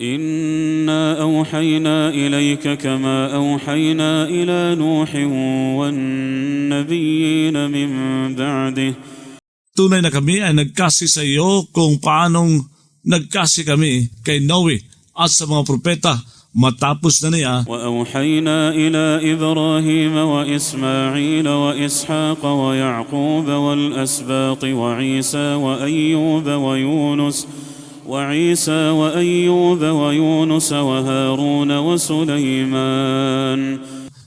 إنا أوحينا إليك كما أوحينا إلى نوح والنبيين من بعده. Tunay na kami ay nagkasi sa iyo kung paanong nagkasi kami kay Noe at sa mga propeta matapos na niya. وأوحينا إلى إبراهيم وإسماعيل وإسحاق ويعقوب والأسباط وعيسى وأيوب ويونس وعيسى وأيوب ويونس وهارون وسليمان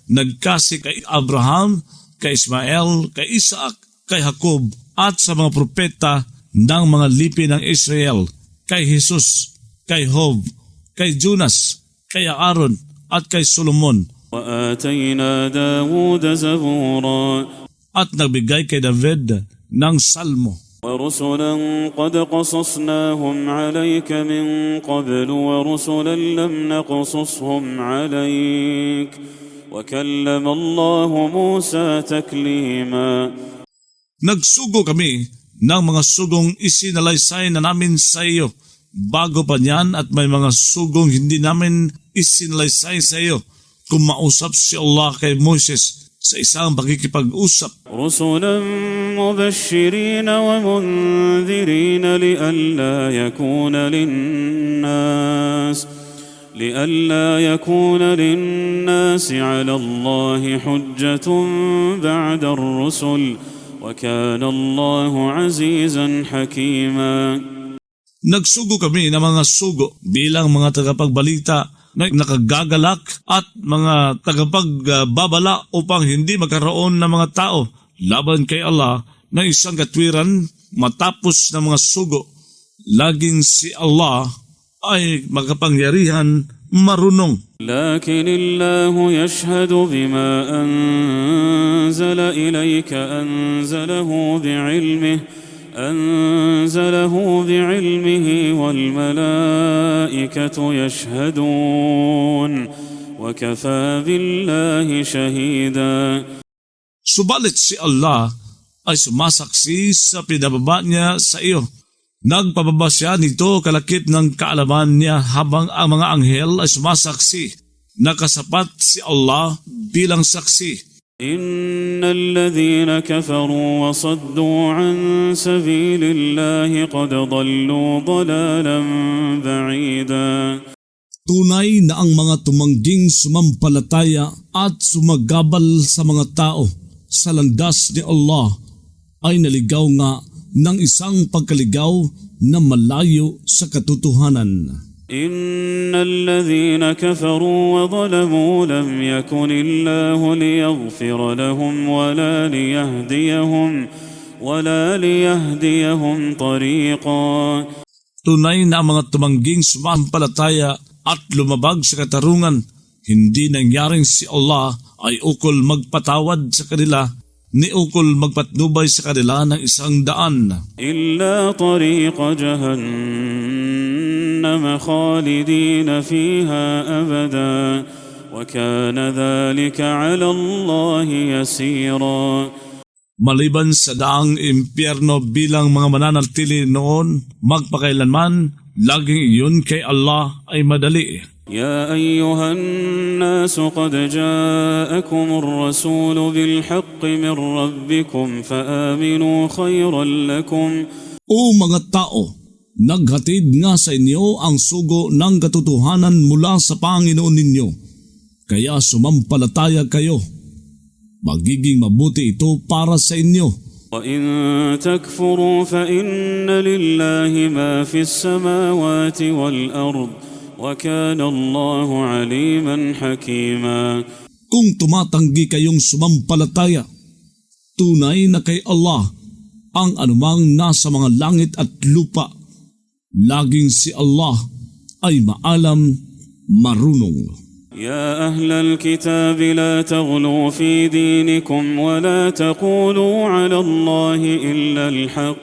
nagkasi kay Abraham, kay Ismael, kay Isaac, kay Jacob at sa mga propeta ng mga lipi ng Israel, kay Jesus, kay Job, kay Jonas, kay Aaron at kay Solomon وآتينا داود زبورا at nagbigay kay David ng salmo ورسلا قد قصصناهم عليك من قبل ورسلا لم نقصصهم عليك وكلم الله موسى تكليما Nagsugo kami ng mga sugong isinalaysay na namin sa iyo. Bago pa niyan at may mga sugong hindi namin isinalaysay sa iyo. Kung mausap si Allah kay Moses sa isang pakikipag-usap. رسلا مبشرين ومنذرين لئلا يكون للناس لئلا يكون للناس على الله حجة بعد الرسل وكان الله عزيزا حكيما Nagsugo kami ng mga sugo bilang mga tagapagbalita na nakagagalak at mga tagapagbabala upang hindi magkaroon ng mga tao laban kay Allah na isang katwiran matapos ng mga sugo. Laging si Allah ay makapangyarihan marunong. لكن الله يشهد بما أنزل إليك أنزله بعلمه أنزله بعلمه والملائكة يشهدون وكفى بالله شهيدا Subalit si Allah ay sumasaksi sa pinababa niya sa iyo. Nagpababa siya nito kalakip ng kaalaman niya habang ang mga anghel ay sumasaksi. Nakasapat si Allah bilang saksi. إن الذين كفروا وصدوا عن سبيل الله قد ضلوا ضلالا بعيدا Tunay na ang mga tumangging sumampalataya at sumagabal sa mga tao sa landas ni Allah ay naligaw nga ng isang pagkaligaw na malayo sa katotohanan. إن الذين كفروا وظلموا لم يكن الله ليغفر لهم ولا ليهديهم ولا ليهديهم طريقا Tunay na ang mga tumangging sumampalataya at lumabag sa katarungan, hindi nangyaring si Allah ay ukol magpatawad sa kanila ni ukol magpatnubay sa kanila ng isang daan. إلا طريق جهنم خالدين فيها أبدا وكان ذلك على الله يسيرا Maliban sa daang impyerno bilang mga mananatili noon, magpakailanman, laging iyon kay Allah ay madali. يا أيها الناس قد جاءكم الرسول بالحق من ربكم فآمنوا خيرا لكم O mga tao, naghatid nga sa inyo ang sugo ng katotohanan mula sa Panginoon ninyo. Kaya sumampalataya kayo. Magiging mabuti ito para sa inyo. وإن تكفروا فإن لله ما في السماوات والأرض وكان الله عليما حكيما Kung tumatanggi kayong sumampalataya, tunay na kay Allah ang anumang nasa mga langit at lupa. Laging si Allah ay maalam, marunong. يا أهل الكتاب لا تغلوا في دينكم ولا تقولوا على الله إلا الحق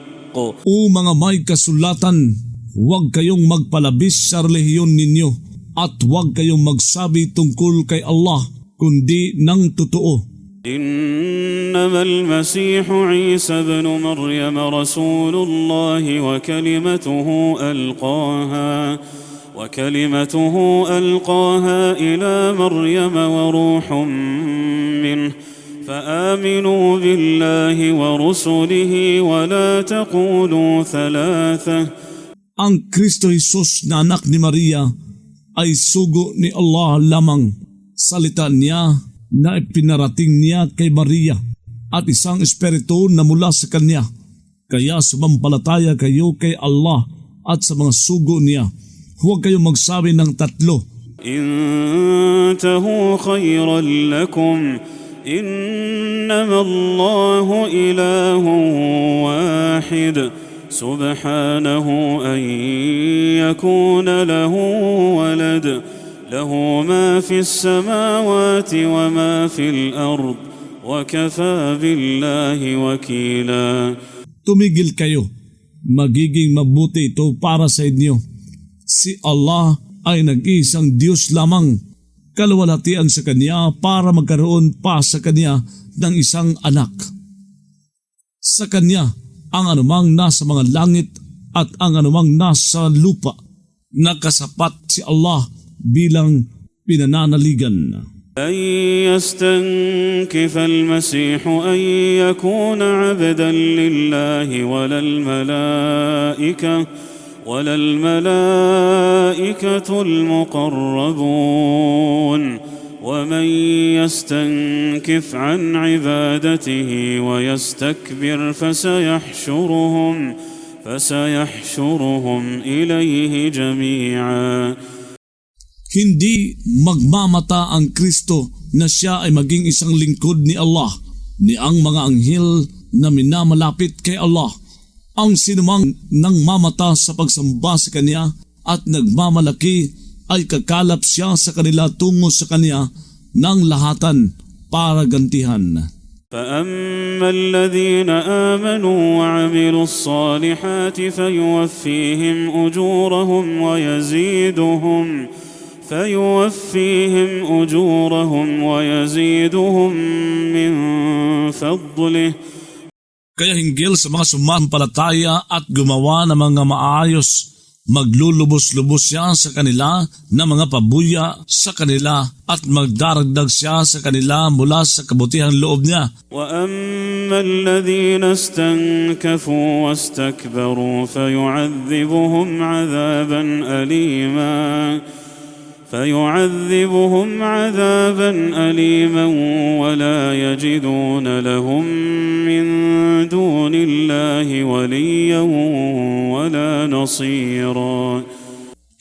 O mga may kasulatan, huwag kayong magpalabis sa relihiyon ninyo at huwag kayong magsabi tungkol kay Allah kundi ng totoo. إنما المسيح عيسى بن مريم رسول الله وكلمته ألقاها وكلمته ألقاها إلى مريم وروح منه فآمنوا بالله ورسله ولا تقولوا ثلاثة Ang Kristo Jesus na anak ni Maria ay sugo ni Allah lamang. na ipinarating niya kay Maria at isang espiritu na mula sa kanya. Kaya sumampalataya kayo kay Allah at sa mga sugo niya. Huwag kayong magsabi ng tatlo. انتهوا خيرا لكم انما الله اله واحد سبحانه ان يكون له ولد له ما في السماوات وما في الارض وكفى بالله وكيلا Tumigil kayo. Magiging mabuti ito para sa inyo. Si Allah ay nag-iisang Diyos lamang. Kalawalatian sa Kanya para magkaroon pa sa Kanya ng isang anak. Sa Kanya ang anumang nasa mga langit at ang anumang nasa lupa. Nakasapat si Allah bilang pinananaligan. لن يستنكف المسيح أن يكون عبدا لله ولا الملائكة ولا الملائكة المقربون ومن يستنكف عن عبادته ويستكبر فسيحشرهم فسيحشرهم إليه جميعا Hindi magmamata ang Kristo na siya ay maging isang lingkod ni Allah ni ang mga anghel na minamalapit kay Allah. Ang sinumang nang mamata sa pagsamba sa Kanya at nagmamalaki ay kakalap siya sa kanila tungo sa Kanya ng lahatan para gantihan. فاما الذين امنوا وعملوا الصالحات فيوفيهم اجورهم ويزيدهم فيوفيهم اجورهم ويزيدهم من فضله Kaya hinggil sa mga sumampalataya at gumawa ng mga maayos, maglulubos-lubos siya sa kanila na mga pabuya sa kanila at magdaragdag siya sa kanila mula sa kabutihang loob niya. واما الذين استنكفوا واستكبروا فيعذبهم عذابا اليما فيعذبهم عذابا اليما ولا يجدون لهم من دون الله وليا ولا نصيرا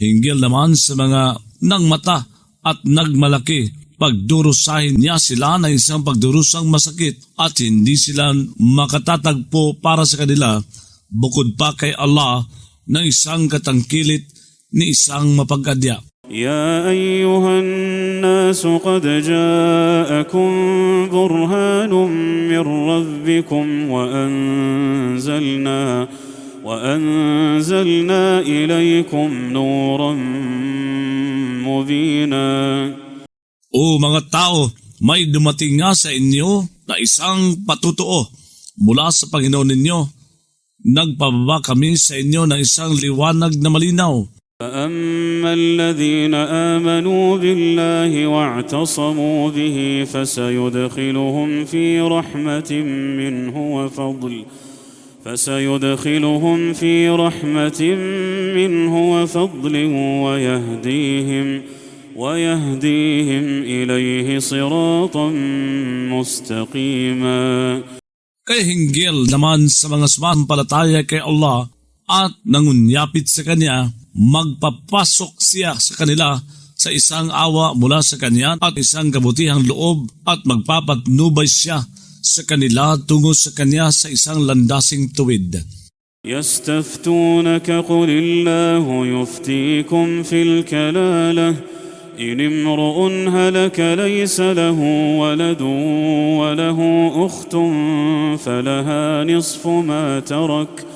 Hinggil naman sa mga nang mata at nagmalaki, pagdurusahin niya sila ng isang pagdurusang masakit at hindi sila makatatagpo para sa kanila bukod pa kay Allah ng isang katangkilit ni isang mapagadya. يا ايها الناس قد جاءكم برهان من ربكم وانزلنا وانزلنا اليكم نورا مبينا O mga tao, may dumating nga sa inyo na isang patutuo mula sa Panginoon ninyo. Nagpababa kami sa inyo ng isang liwanag na malinaw. فاما الذين امنوا بالله واعتصموا به فسيدخلهم في رحمه منه وفضل فسيدخلهم في رحمه منه وفضل ويهديهم ويهديهم اليه صراطا مستقيما Kaya hinggil naman sa mga sumampalataya kay Allah at nangunyapit magpapasok siya sa kanila sa isang awa mula sa Kanya at isang kabutihang loob at magpapatnubay siya sa kanila tungo sa Kanya sa isang landasing tuwid. يستفتونك قل الله يفتيكم في الكلاله ان امرؤ هلك ليس له ولد وله اخت فلها نصف ما ترك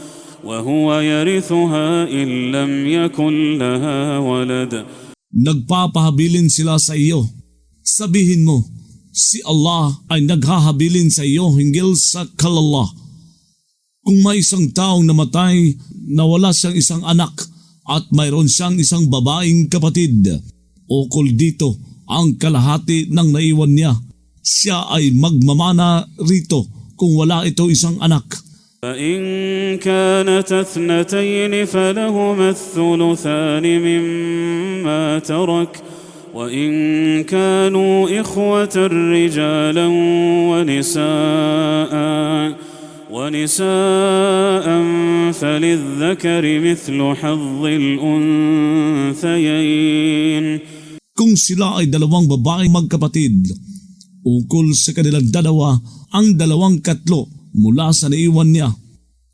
وهو يرثها ان لم يكن لها ولد Nagpapahabilin sila sa iyo. Sabihin mo, si Allah ay naghahabilin sa iyo hinggil sa kalala. Kung may isang taong namatay na wala siyang isang anak at mayroon siyang isang babaeng kapatid. Ukol dito ang kalahati ng naiwan niya. Siya ay magmamana rito kung wala ito isang anak. فإن كانت اثنتين فلهما الثلثان مما ترك وإن كانوا إخوة رجالا ونساء ونساء فللذكر مثل حظ الأنثيين. Kung sila ay dalawang babaeng magkapatid, ukol sa kanilang dalawa ang dalawang katlo mula sa naiwan niya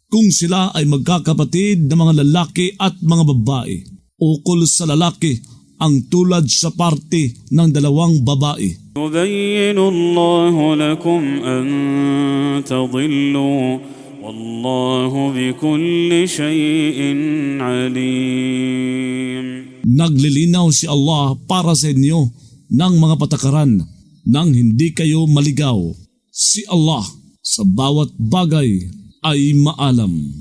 kung sila ay magkakapatid na mga lalaki at mga babae. Ukol sa lalaki ang tulad sa parte ng dalawang babae. Yubayyin Allah Naglilinaw si Allah para sa inyo ng mga patakaran nang hindi kayo maligaw. Si Allah sa bawat bagay ay maalam.